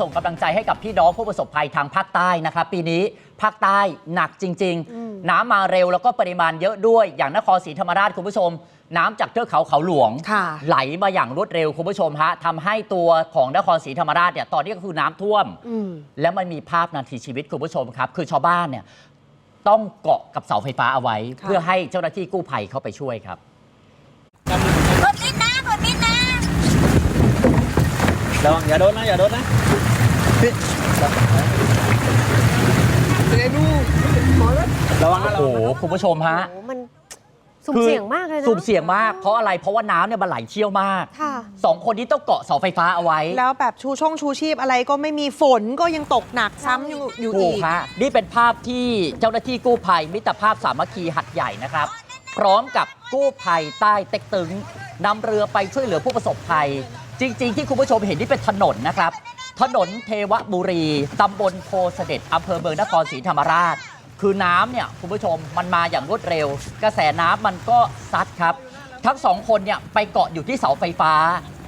ส่งกำลังใจให้กับพี่น้องผู้ประสบภัยทางภาคใต้นะครับ ปีนี้ภาคใต้หนักจริงอืมๆน้ำมาเร็วแล้วก็ปริมาณเยอะด้วย อย่างนครศรีธรรมราชคุณผู้ชม น้ำจากเทือกเขาเขาหลวงค่ะไหลมาอย่างรวดเร็วคุณผู้ชมฮะทำให้ตัวของนครศรีธรรมราชเนี่ยตอนนี้ก็คือน้ำท่วมอืมแล้วมันมีภาพนาทีชีวิตคุณผู้ชมครับ คือชาวบ้านเนี่ยต้องเกาะกับเสาไฟฟ้าเอาไว้ค่ะเพื่อให้เจ้าหน้าที่กู้ภัยเข้าไปช่วยครับ กดมิดนะกดมิดนะ ระวังอย่าโดนนะอย่าโดนนะระวังนะระโอ้วังโหนะคุณผู้ชมฮะ โอ้โหมันสุ่มเสี่ยงมากเลยนะ สุ่มเสี่ยงมากเพราะอะไรเพราะว่าน้ำเนี่ยมันไหลเชี่ยวมากค่ะ สองคนนี้ต้องเกาะเสาไฟฟ้าเอาไว้แล้วแบบชูช่องชูชีพอะไรก็ไม่มีฝนก็ยังตกหนักซ้ำอยู่อยู่ถูอีก กฮะนี่เป็นภาพที่เจ้าหน้าที่กู้ภัยมิตรภาพสามัคคีหัดใหญ่นะครับ พร้อมกับกู้ภัยใต้เต็กตึงนำเรือไปช่วยเหลือผู้ประสบภัย จริง ๆ ที่คุณผู้ชมเห็นนี่เป็นถนนนะครับ ถนนเทวบุรีตำบลโพเสด็จอำเภอเมืองนครศรีธรรมราช คือน้ำเนี่ยคุณผู้ชมมันมาอย่างรวดเร็ว กระแสน้ำมันก็ซัดครับ ทั้งสองคนเนี่ยไปเกาะอยู่ที่เสาไฟฟ้า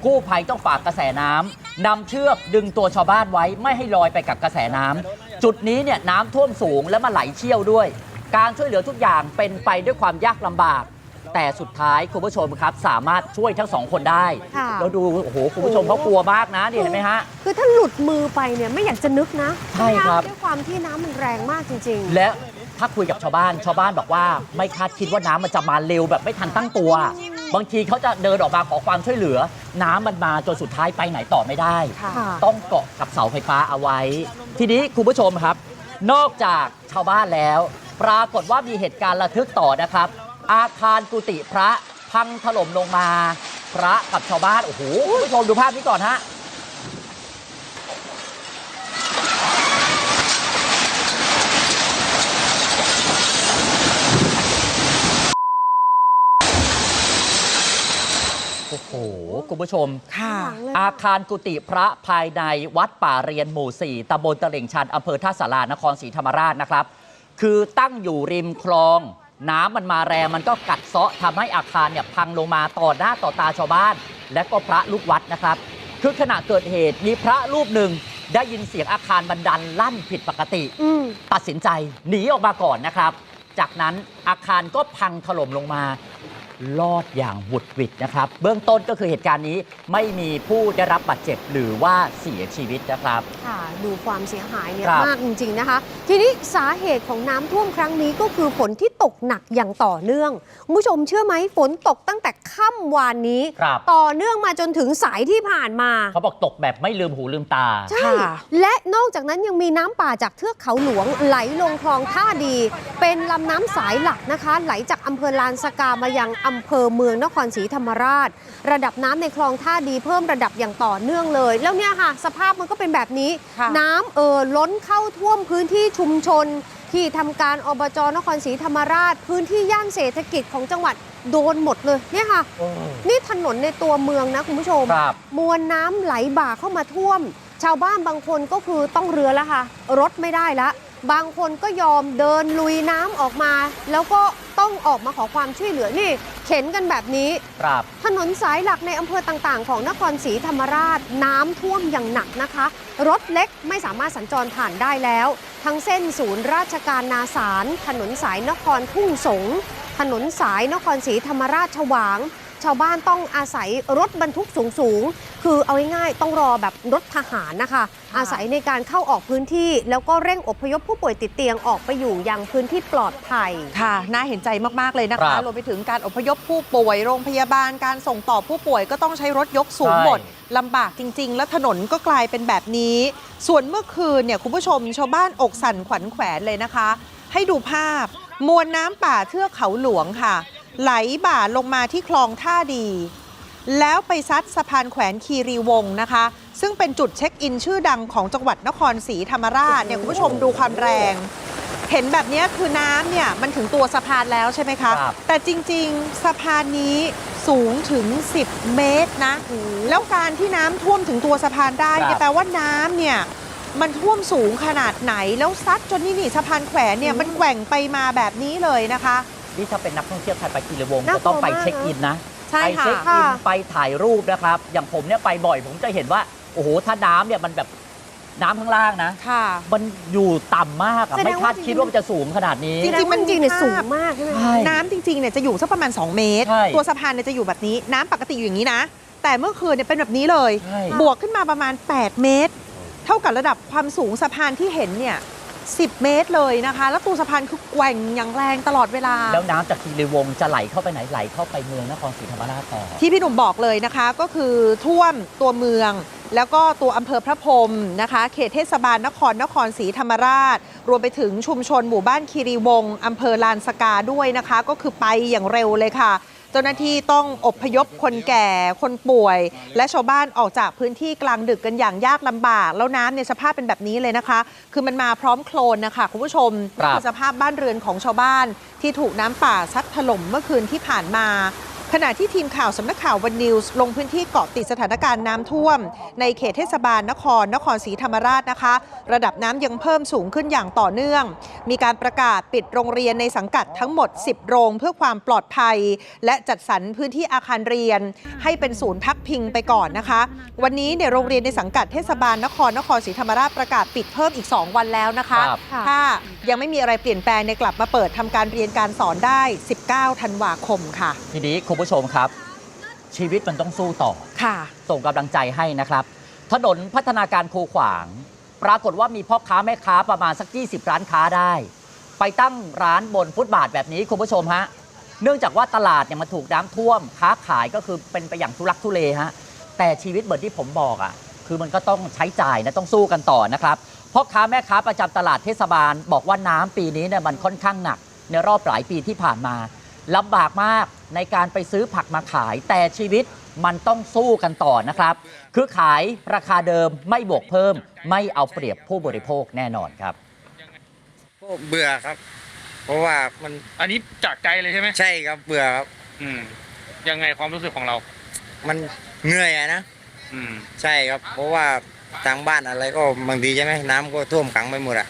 กู้ภัยต้องฝากกระแสน้ำนำเชือกดึงตัวชาวบ้านไว้ไม่ให้ลอยไปกับกระแสน้ำจุดนี้เนี่ยน้ำท่วมสูงและมาไหลเชี่ยวด้วย การช่วยเหลือทุกอย่างเป็นไปด้วยความยากลำบาก แต่สุดท้ายคุณผู้ชมครับ สามารถช่วยทั้งสองคนได้ ค่ะ แล้วดูโอ้โหคุณผู้ชมเขากลัวมากนะนี่เห็นไหมฮะ คือถ้าหลุดมือไปเนี่ยไม่อยากจะนึกนะใช่ครับด้วยความที่น้ำมันแรงมากจริง และถ้าคุยกับชาวบ้าน ชาวบ้านบอกว่าไม่คาดคิดว่าน้ำมันจะมาเร็วแบบไม่ทันตั้งตัว บางทีเขาจะเดินออกมาขอความช่วยเหลือ น้ำมันมาจนสุดท้ายไปไหนต่อไม่ได้ๆค่ะ ต้องเกาะกับเสาไฟฟ้าเอาไว้ ทีนี้คุณผู้ชมครับ นอกจากชาวบ้านแล้ว ปรากฏว่ามีเหตุการณ์ระทึกต่อนะครับ อาคารกุฏิพระพังถล่มลงมา พระกับชาวบ้าน โอ้โหคุณผู้ชมดูภาพนี้ก่อนฮะโอ้โห คุณผู้ชม ค่ะ อาคารกุฏิพระภายในวัดป่าเรียนหมู่ 4ตำบลตลิ่งชันอำเภอท่าสารานครศรีธรรมราชนะครับ คือตั้งอยู่ริมคลอง น้ำมันมาแรงมันก็กัดเซาะทำให้อาคารเนี่ยพังลงมาต่อหน้าต่อตาชาวบ้าน และก็พระลูกวัดนะครับคือขณะเกิดเหตุมีพระรูปหนึ่งได้ยินเสียงอาคารบันดันลั่นผิดปกติอืมตัดสินใจหนีออกมาก่อนนะครับ จากนั้นอาคารก็พังถล่มลงมา รอดอย่างบุดหวิดนะครับ เบื้องต้นก็คือเหตุการณ์นี้ไม่มีผู้ได้รับบาดเจ็บหรือว่าเสียชีวิตนะครับ ค่ะ ดูความเสียหายเนี่ยครับ มากจริง ๆ นะคะ ทีนี้สาเหตุของน้ำท่วมครั้งนี้ก็คือฝนที่ตกหนักอย่างต่อเนื่องคุณผู้ชมเชื่อไหมฝนตกตั้งแต่ค่ำวานนี้ ครับต่อเนื่องมาจนถึงสายที่ผ่านมา เขาบอกตกแบบไม่ลืมหูลืมตา ใช่ ค่ะ และนอกจากนั้นยังมีน้ำป่าจากเทือกเขาหลวงไหลลงคลองท่าดี เป็นลำน้ำสายหลักนะคะ ไหลจากอำเภอลานสกามายังอำเภอเมืองนครศรีธรรมราช ระดับน้ำในคลองท่าดีเพิ่มระดับอย่างต่อเนื่องเลย แล้วเนี่ยค่ะ สภาพมันก็เป็นแบบนี้ค่ะน้ำเอ่อล้นเข้าท่วมพื้นที่ชุมชน ที่ทำการอบจนครศรีธรรมราช พื้นที่ย่านเศรษฐกิจของจังหวัดโดนหมดเลยเนี่ยค่ะ นี่ถนนในตัวเมืองนะคุณผู้ชมครับมวลน้ำไหลบ่าเข้ามาท่วม ชาวบ้านบางคนก็คือต้องเรือแล้วค่ะ รถไม่ได้ละบางคนก็ยอมเดินลุยน้ำออกมา แล้วก็ ต้องออกมาขอความช่วยเหลือนี่ เข็นกันแบบนี้ ครับ ถนนสายหลักในอำเภอต่างๆ ของนครศรีธรรมราชน้ำท่วมอย่างหนักนะคะ รถเล็กไม่สามารถสัญจรผ่านได้แล้ว ทั้งเส้นศูนย์ราชการนาสาร ถนนสายนครทุ่งสงศ์ถนนสายนครศรีธรรมราชฉวาง ชาวบ้านต้องอาศัยรถบรรทุกสูงๆคือเอาง่ายๆต้องรอแบบรถทหารนะคะ อาศัยในการเข้าออกพื้นที่ แล้วก็เร่งอพยพผู้ป่วยติดเตียงออกไปอยู่ยังพื้นที่ปลอดภัยค่ะ น่าเห็นใจมากๆเลยนะครัคะบรวมไปถึงการอพยพผู้ป่วยโรงพยาบาลการส่งต่อผู้ป่วยก็ต้องใช้รถยกสูงใช่หมดลำบากจริง ๆ และถนนก็กลายเป็นแบบนี้ ส่วนเมื่อคืนเนี่ยคุณผู้ชมชาวบ้านอกสั่นขวัญแขวนเลยนะคะ ให้ดูภาพ มวลน้ำป่าเทือกเขาหลวงค่ะ ไหลบ่าลงมาที่คลองท่าดี แล้วไปซัดสะพานแขวนคีรีวงศ์นะคะ ซึ่งเป็นจุดเช็คอินชื่อดังของจังหวัดนครศรีธรรมราชเนี่ยคุณผู้ชมดูความแรง เห็นแบบนี้คือน้ำเนี่ยมันถึงตัวสะพานแล้วใช่ไหมคะ ครับแต่จริงๆสะพานนี้สูงถึง 10 เมตรนะ แล้วการที่น้ำท่วมถึงตัวสะพานได้เนี่ยแปลว่าน้ำเนี่ยมันท่วมสูงขนาดไหนแล้วซัดจนนี่นี่สะพานแขวนเนี่ยมันแกว่งไปมาแบบนี้เลยนะคะ นี่ถ้าเป็นนักท่องเที่ยวไทยไปกีฬวงศ์น่ากลัวจะต้องไปมากเช็คอินนะใช่ไปค่ะเช็คอินค่ะ ไปถ่ายรูปนะครับ อย่างผมเนี่ยไปบ่อย ผมจะเห็นว่า โอ้โห ถ้าน้ำเนี่ยมันแบบน้ำข้างล่างนะ ค่ะ มันอยู่ต่ำมากอะแสดงไม่คาดว่าจริงๆคิดว่ามันจะสูงขนาดนี้ จริงๆมันจริงๆเนี่ยมีภาพสูงมากใช่ไหมใช่ น้ำจริงๆเนี่ยจะอยู่สักประมาณ 2 เมตร ใช่ตัวสะพานเนี่ยจะอยู่แบบนี้น้ำปกติอยู่อย่างนี้นะ แต่เมื่อคืนเนี่ยเป็นแบบนี้เลย ใช่ บวกขึ้นมาประมาณ 8 เมตร เท่ากับระดับความสูงสะพานที่เห็นเนี่ย 10 เมตรเลยนะคะ แล้วตัวสะพานคือแกว่งอย่างแรงตลอดเวลา แล้วน้ำจากคีรีวงศ์จะไหลเข้าไปไหนไหลเข้าไปเมืองนครศรีธรรมราชต่อ ที่พี่หนุ่มบอกเลยนะคะก็คือท่วมตัวเมือง แล้วก็ตัวอำเภอพระพรหมนะคะ เขตเทศบาลนครนครศรีธรรมราช รวมไปถึงชุมชนหมู่บ้านคีรีวงศ์อำเภอลานสกาด้วยนะคะ ก็คือไปอย่างเร็วเลยค่ะ เจ้าหน้าที่ต้องอบพยพคนแก่คนป่วย และชาวบ้านออกจากพื้นที่กลางดึกกันอย่างยากลำบาก แล้วน้ำเนี่ยสภาพเป็นแบบนี้เลยนะคะ คือมันมาพร้อมโคลนนะคะคุณผู้ชมครับนี่คือสภาพบ้านเรือนของชาวบ้านที่ถูกน้ำป่าซัดถล่มเมื่อคืนที่ผ่านมา ขณะที่ทีมข่าวสำนักข่าววันนิวส์ลงพื้นที่เกาะติดสถานการณ์น้ำท่วม ในเขตเทศบาลนครนครศรีธรรมราชนะคะ ระดับน้ำยังเพิ่มสูงขึ้นอย่างต่อเนื่อง มีการประกาศปิดโรงเรียนในสังกัดทั้งหมด 10 โรงเพื่อความปลอดภัย และจัดสรรพื้นที่อาคารเรียน ให้เป็นศูนย์พักพิงไปก่อนนะคะ วันนี้ในยโรงเรียนในสังกัดเทศบาลนครนครศรีธรรมราชประกาศปิดเพิ่มอีก 2 วันแล้วนะคะครับค่ะถ้ายังไม่มีอะไรเปลี่ยนแปลงในยกลับมาเปิดทำการเรียนการสอนได้ 19 ธันวาคมค่ะ ทีนี้คุณผู้ชมครับ ชีวิตมันต้องสู้ต่อ ค่ะ ส่งกำลังใจให้นะครับ ถนนพัฒนาการคูขวาง ปรากฏว่ามีพ่อค้าแม่ค้าประมาณสัก 20 ร้านค้าได้ ไปตั้งร้านบนฟุตบาทแบบนี้คุณผู้ชมฮะ เนื่องจากว่าตลาดเนี่ยมันถูกน้ำท่วม ค้าขายก็คือเป็นไปอย่างทุลักทุเลฮะ แต่ชีวิตเหมือนที่ผมบอกอะ่ะ คือมันก็ต้องใช้จ่ายนะต้องสู้กันต่อนะครับพ่อค้าแม่ค้าประจำตลาดเทศบาล บอกว่าน้ำปีนี้เนี่ยมันค่อนข้างหนัก ในรอบหลายปีที่ผ่านมา ลำบากมากในการไปซื้อผักมาขาย แต่ชีวิตมันต้องสู้กันต่อนะครับ คือขายราคาเดิมไม่บวกเพิ่ม ไม่เอาเปรียบผู้บริโภคแน่นอนครับ ก็เบื่อครับ เพราะว่ามันอันนี้จากใจเลยใช่ไหมใช่ครับเบื่อครับอืม ยังไงความรู้สึกของเรา มันเหนื่อยอะนะอืม ใช่ครับ เพราะว่าทางบ้านอะไรก็บางทีใช่ไหมน้ำก็ท่วมขังไปหมดอะ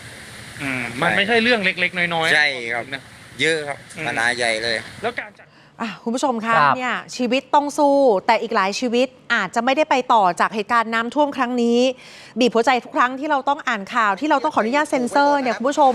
อืม มันไม่ใช่เรื่องเล็ก ๆ น้อยๆใช่ครับ นะ เยอะครับอืมปัญหาใหญ่เลย แล้วการจัด อะคุณผู้ชมคะครับ เนี่ยชีวิตต้องสู้ แต่อีกหลายชีวิตอาจจะไม่ได้ไปต่อจากเหตุการณ์น้ำท่วมครั้งนี้ บีบหัวใจทุกครั้งที่เราต้องอ่านข่าวที่เราต้องขออนุญาตเซ็นเซอร์เนี่ยคุณผู้ชม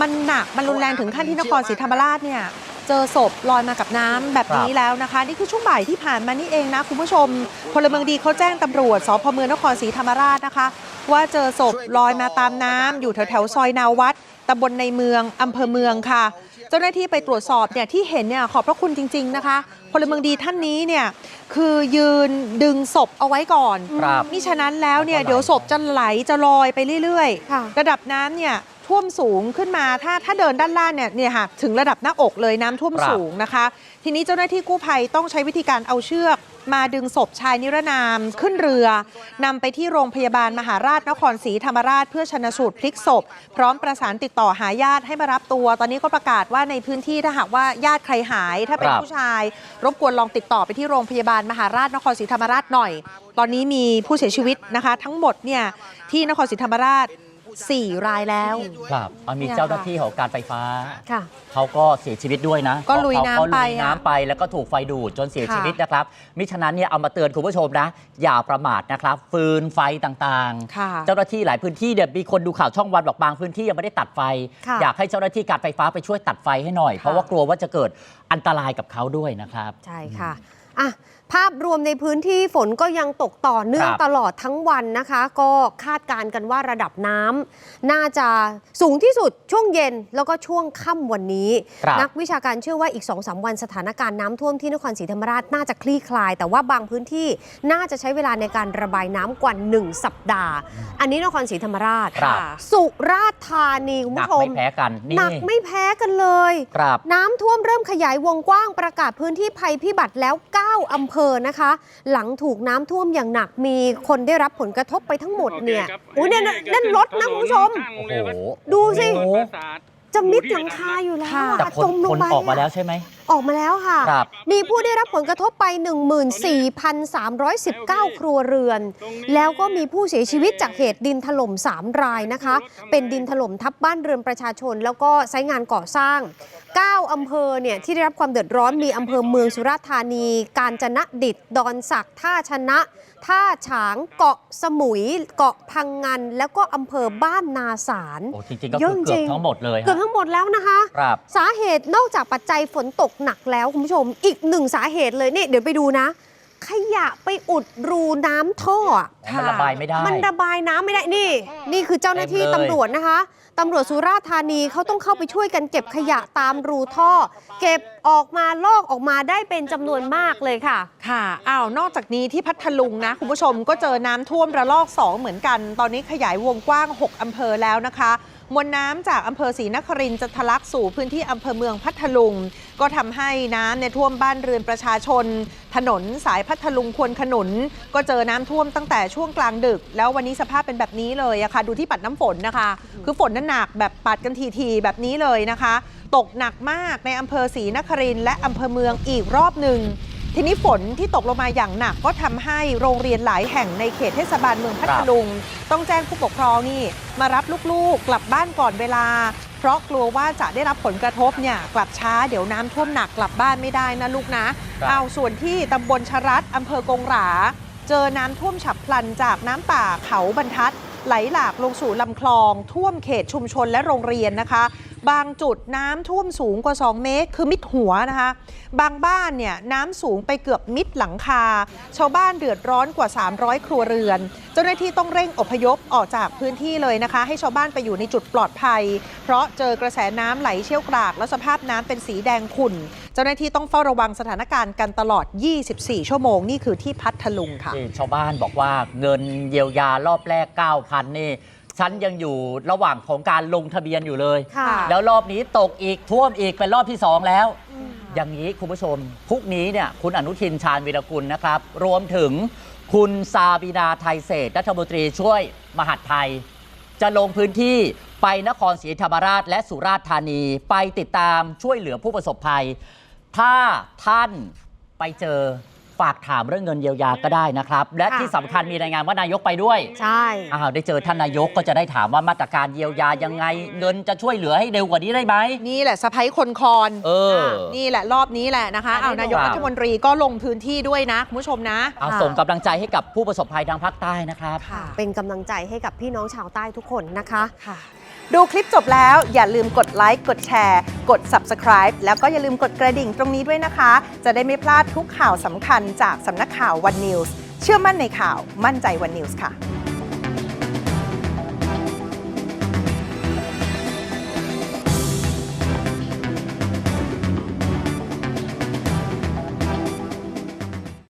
มันหนักมันรุนแรงถึงขั้นที่นครศรีธรรมราชเนี่ยเจอศพลอยมากับน้ำแบบนี้แล้วนะคะ นี่คือช่วงบ่ายที่ผ่านมานี่เองนะคุณผู้ชมพลเมืองดีเขาแจ้งตำรวจสพเมืองนครศรีธรรมราชนะคะ ว่าเจอศพลอยมาตามน้ำอยู่แถวแถวๆซอยนาวัดตำบลในเมืองอำเภอเมืองค่ะ เจ้าหน้าที่ไปตรวจสอบเนี่ยที่เห็นเนี่ยขอบพระคุณจริง ๆนะคะ พลเมืองดีท่านนี้เนี่ยคือยืนดึงศพเอาไว้ก่อนครับมิฉะนั้นแล้วเนี่ยเดี๋ยวศพจะไหลจะลอยไปเรื่อยค่ะ ๆ ระดับน้ำเนี่ยท่วมสูงขึ้นมาถ้าถ้าเดินด้านล่างเนี่ยเนี่ยค่ะถึงระดับหน้าอกเลยน้ำท่วมครับ สูงนะคะ ทีนี้เจ้าหน้าที่กู้ภัยต้องใช้วิธีการเอาเชือก มาดึงศพชายนิรนามขึ้นเรือนำไปที่โรงพยาบาลมหาราชนครศรีธรรมราชเพื่อชนสูตรพลิกศพ พร้อมประสานติดต่อหาญาติให้มารับตัว ตอนนี้ก็ประกาศว่าในพื้นที่ถ้าหากว่าญาติใครหาย ถ้าเป็นผู้ชาย รบกวนลองติดต่อไปที่โรงพยาบาลมหาราชนครศรีธรรมราชหน่อย ตอนนี้มีผู้เสียชีวิตนะคะ ทั้งหมดเนี่ยที่นครศรีธรรมราช 4 รายแล้ว ครับเอามีเนี่ยเจ้าหน้าที่ของการไฟฟ้า ค่ะ เขาก็เสียชีวิตด้วยนะก็ลุยเขาน้ำเขาไปลุยอะน้ำไปแล้วก็ถูกไฟดูดจนเสียค่ะชีวิตนะครับ มิฉะนั้นเนี่ยเอามาเตือนคุณผู้ชมนะ อย่าประมาทนะครับ ฟืนไฟต่างค่ะ ๆ เจ้าหน้าที่หลายพื้นที่เนี่ยมีคนดูข่าวช่องวันบอกบางพื้นที่ยังไม่ได้ตัดไฟ ค่ะอยากให้เจ้าหน้าที่การไฟฟ้าไปช่วยตัดไฟให้หน่อยเพราะว่ากลัวว่าจะเกิดอันตรายกับเขาด้วยนะครับ ใช่ค่ะอะ ภาพรวมในพื้นที่ฝนก็ยังตกต่อเนื่องครับ ตลอดทั้งวันนะคะ ก็คาดการณ์กันว่าระดับน้ำน่าจะสูงที่สุดช่วงเย็นแล้วก็ช่วงค่ำวันนี้ ครับ นักวิชาการเชื่อว่าอีก2อสวันสถานการณ์น้ำท่วมที่นครศรีธรรมราชน่าจะคลี่คลาย แต่ว่าบางพื้นที่น่าจะใช้เวลาในการระบายน้ำกว่า 1 สัปดาห์ อันนี้นครศรีธรรมราช ครับ สุราษฎร์ธานีคุณหนักผู้ชมไม่แพ้กัน นี่หนักไม่แพ้กันเลย ครับ น้ำท่วมเริ่มขยายวงกว้างประกาศพื้นที่ภัยพิบัติแล้ว 9 อำเภอนะคะ หลังถูกน้ำท่วมอย่างหนักมีคนได้รับผลกระทบไปทั้งหมดเนี่ยอุ้ยเนี่ยนั่นนั่นรถนะคุณผู้ชม โอ้โห ดูสิ โอ้โห จะมิดหลังคาอยู่แล้วค่ะอะแต่คนจมลคงนไปออกมาอะแล้วใช่ไหมออกมาแล้วค่ะ ครับ มีผู้ได้รับผลกระทบไป 14,319 ครัวเรือน แล้วก็มีผู้เสียชีวิตจากเหตุดินถล่ม 3 รายนะคะ เป็นดินถล่มทับบ้านเรือนประชาชน แล้วก็ไซต์งานก่อสร้าง9 อำเภอเนี่ยที่ได้รับความเดือดร้อนมีอำเภอเมืองสุราษฎร์ธานี กาญจนดิตดอนสักท่าชนะ ท่าฉางเกาะสมุย เกาะพังงัน แล้วก็อำเภอบ้านนาสารโอ้จริงๆก็เยคืออะจเกืริอบงทั้งหมดเลยเกือบฮะทั้งหมดแล้วนะคะครับสาเหตุนอกจากปัจจัยฝนตกหนักแล้วคุณผู้ชม อีกหนึ่งสาเหตุเลยนี่เดี๋ยวไปดูนะ ขยะไปอุดรูน้ำท่ออะมันระบายไม่ได้ มันระบายน้ำไม่ได้นี่ นี่คือเจ้าหน้าที่เต็มเลยตำรวจนะคะตำรวจสุราษฎร์ธานีเขาต้องเข้าไปช่วยกันเก็บขยะตามรูท่อ เก็บออกมาลอกออกมาได้เป็นจำนวนมากเลยค่ะ ค่ะอ้าวนอกจากนี้ที่พัทลุงนะ คุณผู้ชมก็เจอน้ำท่วมระลอก 2 เหมือนกัน ตอนนี้ขยายวงกว้าง 6 อำเภอแล้วนะคะ มวลน้ำจากอำเภอศรีนครินทร์จะทะลักสู่พื้นที่อำเภอเมืองพัทลุง ก็ทำให้น้ำเนี่ยท่วมบ้านเรือนประชาชน ถนนสายพัทลุงควนขนุน ก็เจอน้ำท่วมตั้งแต่ช่วงกลางดึก แล้ววันนี้สภาพเป็นแบบนี้เลยอะค่ะ ดูที่ปัดน้ำฝนนะคะ คือฝนนั้นหนักแบบปัดกันทีๆแบบนี้เลยนะคะ ตกหนักมากในอำเภอศรีนครินทร์และอำเภอเมืองอีกรอบหนึ่ง ทีนี้ฝนที่ตกลงมาอย่างหนักก็ทำให้โรงเรียนหลายแห่งในเขตเทศบาลเมืองพัทลุง ต้องแจ้งผู้ปกครองนี่ มารับลูกๆ กลับบ้านก่อนเวลา เพราะกลัวว่าจะได้รับผลกระทบเนี่ยกลับช้าเดี๋ยวน้ำท่วมหนักกลับบ้านไม่ได้นะลูกนะเอาส่วนที่ตำบลชะรัดอำเภอกงหรา เจอน้ำท่วมฉับพลันจากน้ำป่าเขาบรรทัดไหลหลากลงสู่ลำคลองท่วมเขตชุมชนและโรงเรียนนะคะ บางจุดน้ำท่วมสูงกว่า 2 เมตร คือมิดหัวนะคะ บางบ้านเนี่ยน้ำสูงไปเกือบมิดหลังคา ชาวบ้านเดือดร้อนกว่า 300 ครัวเรือน เจ้าหน้าที่ต้องเร่งอพยพออกจากพื้นที่เลยนะคะ ให้ชาวบ้านไปอยู่ในจุดปลอดภัย เพราะเจอกระแสน้ำไหลเชี่ยวกราก แล้วสภาพน้ำเป็นสีแดงขุ่น เจ้าหน้าที่ต้องเฝ้าระวังสถานการณ์กันตลอด 24 ชั่วโมง นี่คือที่พัทลุงค่ะ นี่ชาวบ้านบอกว่าเงินเยียวยารอบแรก 9,000 นี่ ฉันยังอยู่ระหว่างของการลงทะเบียนอยู่เลย ค่ะ แล้วรอบนี้ตกอีกท่วมอีกเป็นรอบที่ 2 แล้ว อย่างนี้คุณผู้ชมพรุ่งนี้เนี่ยคุณอนุทินชาญวีรกุลนะครับ รวมถึงคุณซาบินาไทยเศรษฐ์รัฐมนตรีช่วยมหาดไทย จะลงพื้นที่ไปนครศรีธรรมราชและสุราษฎร์ธานีไปติดตามช่วยเหลือผู้ประสบภัย ถ้าท่านไปเจอ ฝากถามเรื่องเงินเยียวยาก็ได้นะครับ และค่ะ ที่สำคัญมีรายงานว่านายกไปด้วยใช่ อ้าวได้เจอท่านนายกก็จะได้ถามว่ามาตรการเยียวยายังไง เงินจะช่วยเหลือให้เร็วกว่านี้ได้ไหม นี่แหละสะพ้ยคนคอนเออ นี่แหละรอบนี้แหละนะคะเอานายกครับรัฐมนตรีก็ลงพื้นที่ด้วยนะคุณผู้ชมนะ เอาค่ะส่งกำลังใจให้กับผู้ประสบภัยทางภาคใต้นะครับ ค่ะ เป็นกำลังใจให้กับพี่น้องชาวใต้ทุกคนนะคะค่ะดูคลิปจบแล้วอย่าลืมกดไลค์ กดแชร์ กด Subscribe แล้วก็อย่าลืมกดกระดิ่งตรงนี้ด้วยนะคะ จะได้ไม่พลาดทุกข่าวสำคัญจากสำนักข่าว One News เชื่อมั่นในข่าวมั่นใจ One News ค่ะ